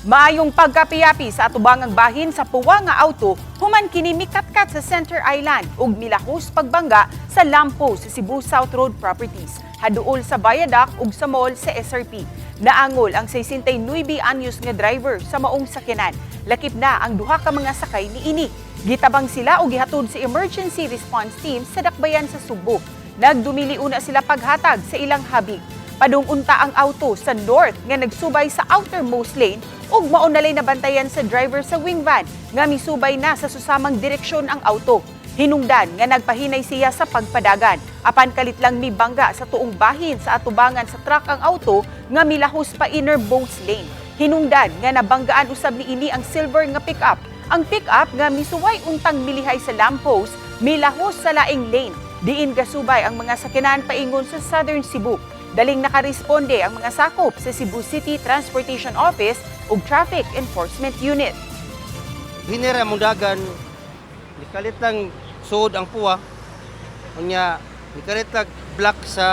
Maayong pagkapiyapi sa atubangang bahin sa puwa nga auto human kini mikatkat sa Center Island ug milahos pagbangga sa Lampo sa Cebu South Road Properties haduol sa Viaduct ug sa mall sa SRP. Naangol ang 69 anyos nga driver sa maong sakyanan. Lakip na ang duha ka mga sakay ni ini. Gitabang sila og gihatod sa emergency response team sa dakbayan sa Subo. Nagdumili una sila paghatag sa ilang habig. Padungunta ang auto sa north nga nagsubay sa outermost lane ug mao na nabantayan sa driver sa wing van nga misubay na sa susamang direksyon ang auto. Hinungdan nga nagpahinay siya sa pagpadagan. Apan kalit lang mibangga sa tuong bahin sa atubangan sa truck ang auto nga milahos pa innermost lane. Hinungdan nga nabanggaan usab ni ini ang silver nga pickup. Ang pickup nga misuway untang milihay sa lamppost milahos sa laing lane. Diin gasubay ang mga sakyanan paingon sa Southern Cebu. Daling nakaresponde ang mga sakop sa Cebu City Transportation Office ug Traffic Enforcement Unit. hinira mong dagan nikalit lang suod ang puwa. Unya nikalit lang black sa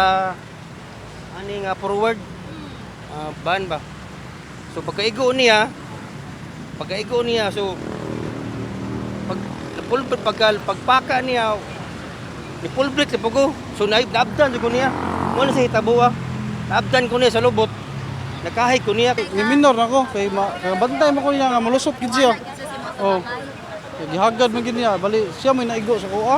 ani nga forward. Ah, ban ba? So pagkaigo niya pagkaigo niya so pag pulbit pagka pagpaka niya ni pulbit sa pugo so naib naabdan ko niya mo na sa hitabuwa naabdan ko niya sa lubot nakahay ko niya Ni minor na ko kay ma kay bantay mo ko niya nga malusot gid siya. Oh. Gihagad man gid niya bali siya may naigo sa kuha.